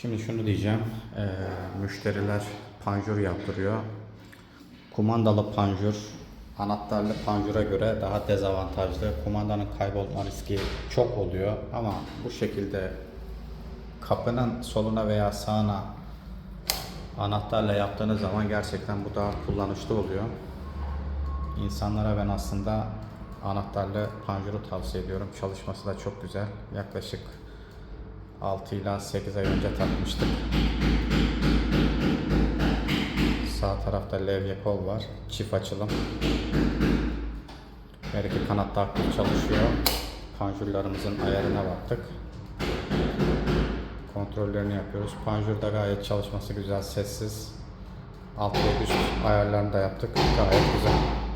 Şimdi şunu diyeceğim. Ee, müşteriler panjur yaptırıyor. Kumandalı panjur anahtarlı panjura göre daha dezavantajlı. Kumandanın kaybolma riski çok oluyor ama bu şekilde kapının soluna veya sağına anahtarla yaptığınız zaman gerçekten bu daha kullanışlı oluyor. İnsanlara ben aslında anahtarlı panjuru tavsiye ediyorum. Çalışması da çok güzel. Yaklaşık 6 ila 8 ay önce takmıştık. Sağ tarafta levye kol var. Çift açılım. Her iki kanat da aktif çalışıyor. Panjurlarımızın ayarına baktık. Kontrollerini yapıyoruz. Panjurda gayet çalışması güzel, sessiz. Alt ve üst ayarlarını da yaptık. Gayet güzel.